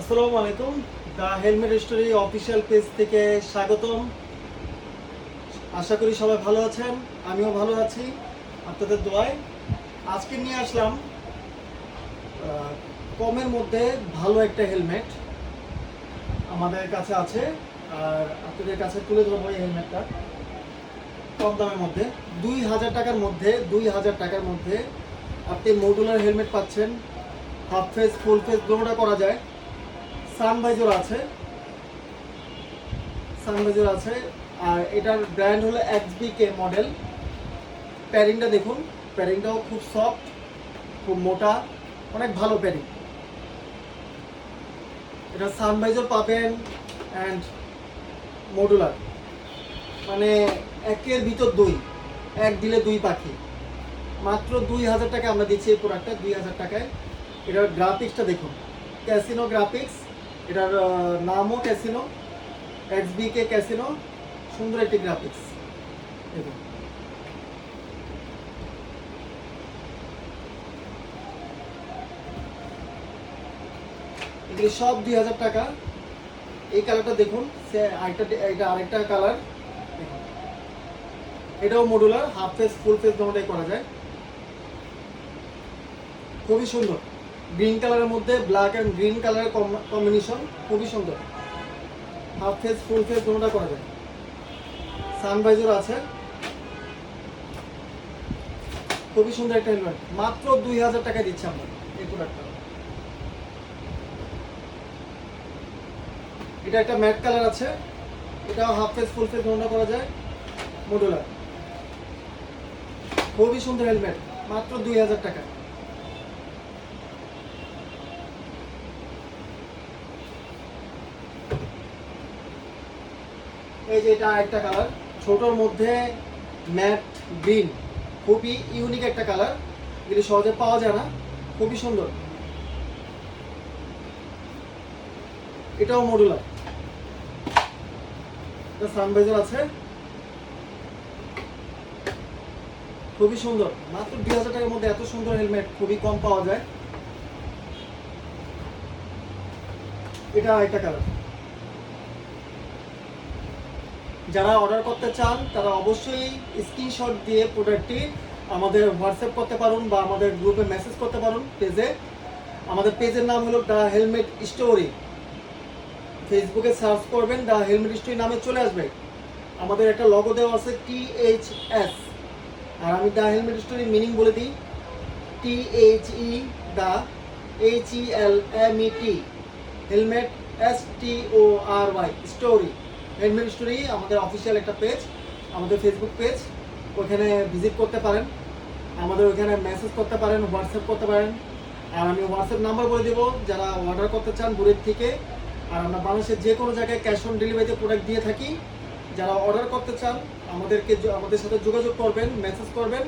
আসসালামু আলাইকুম। The helmet story official page থেকে স্বাগতম। আশা করি সবাই ভালো আছেন, আমিও ভালো আছি আপনাদের দোয়ায়। আজকে নিয়ে আসলাম কমের মধ্যে ভালো একটা হেলমেট আমাদের কাছে আছে, আর আপনাদের কাছে তুলে ধরবো এই হেলমেটটা। কম দামের মধ্যে, দুই হাজার টাকার মধ্যে, দুই হাজার টাকার মধ্যে আপনি মডুলার হেলমেট পাচ্ছেন। হাফ ফেস, ফুল ফেস, দুটোটা করা যায়। সানভাইজার আছে। সানভাইজার আছে। আর এটার ব্র্যান্ড হলো কে মডেল প্যারিংটা দেখুন। প্যারিংটাও খুব সফট খুব মোটা, অনেক ভালো প্যারিং। এটা সানভাইজার পাবেন অ্যান্ড মডুলার মানে একের ভিতর দুই, এক দিলে দুই পাখি। মাত্র দুই হাজার টাকা আমরা দিচ্ছি এই প্রোডাক্টটা দুই হাজার টাকায়। এটার গ্রাফিক্সটা দেখুন। ক্যাসিনো গ্রাফিক্স এটার নামও ক্যাসিনো এক্সবি কে ক্যাসিনো সুন্দর একটি গ্রাফিক্স দেখুন। সব দুই হাজার টাকা। এই কালারটা দেখুন, সে আরেকটা আরেকটা কালার এটাও modular half face full face দুটোটাই করা যায়। খুবই সুন্দর। গ্রিন কালারের মধ্যে ব্ল্যাক অ্যান্ড গ্রিন কালারের কম্বিনেশন খুবই সুন্দর। হাফ ফেস ফুল ফেস দুটোটা করা যায়। সানভাইজার আছে। খুবই সুন্দর একটা হেলমেট মাত্র দুই হাজার টাকায় দিচ্ছি আমরা এই প্রোডাক্টটা এটা একটা ম্যাট কালার আছে। এটাও হাফ ফেস ফুল ফেস দুটোটা করা যায়। মডুলার খুবই সুন্দর হেলমেট মাত্র দুই হাজার টাকা এই যে এটা একটা কালার ছোটোর মধ্যে ম্যাট গ্রিন খুবই ইউনিক একটা কালার এগুলি সহজে পাওয়া যায় না, খুবই সুন্দর। এটাও মডুলার এটা সানভাইজার আছে। খুবই সুন্দর। মাত্র দুই হাজার টাকার মধ্যে এত সুন্দর হেলমেট খুবই কম পাওয়া যায়। এটা একটা কালার যারা অর্ডার করতে চান, তারা অবশ্যই স্ক্রিনশট দিয়ে প্রোডাক্টটি আমাদের হোয়াটসঅ্যাপ করতে পারুন বা আমাদের গ্রুপে মেসেজ করতে পারুন পেজে আমাদের পেজের নাম হলো দ্য হেলমেট স্টোরি ফেসবুকে সার্চ করবেন দ্য হেলমেট স্টোরি নামে চলে আসবে। আমাদের একটা লগো দেওয়া আছে টি এইচ এস আর আমি দ্য হেলমেট স্টোরি মিনিং বলে দিই। T H E the H E L M E T helmet S T O R Y story helmet story আমাদের অফিসিয়াল একটা পেজ আমাদের ফেসবুক পেজ ওখানে visit করতে পারেন। আমাদের ওখানে মেসেজ করতে পারেন হোয়াটসঅ্যাপ করতে পারেন। আর আমি হোয়াটসঅ্যাপ নাম্বার বলে দেবো, যারা অর্ডার করতে চান দূরের থেকে। আর আমরা বাংলাদেশের যে কোনো জায়গায় ক্যাশ অন ডেলিভারিতে প্রোডাক্ট দিয়ে থাকি। যারা অর্ডার করতে চান, আমাদেরকে আমাদের সাথে যোগাযোগ করবেন মেসেজ করবেন।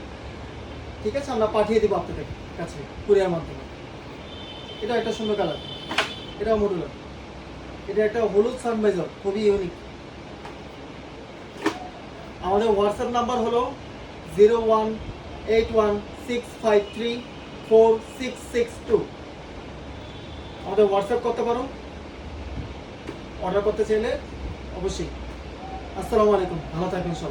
ঠিক আছে, আমরা পাঠিয়ে দেবো আপনাদের কাছে কুরিয়ার মাধ্যমে। এটা একটা সুন্দর কালার এটাও মডুলার এটা একটা হলুদ সানভাইজার খুবই ইউনিক আমাদের হোয়াটসঅ্যাপ নাম্বার হলো zero one eight one six five three four six six two আমাদের হোয়াটসঅ্যাপ করতে পারো। অর্ডার করতে চাইলে অবশ্যই। আসসালামু আলাইকুম। ভালো থাকবেন সবাই।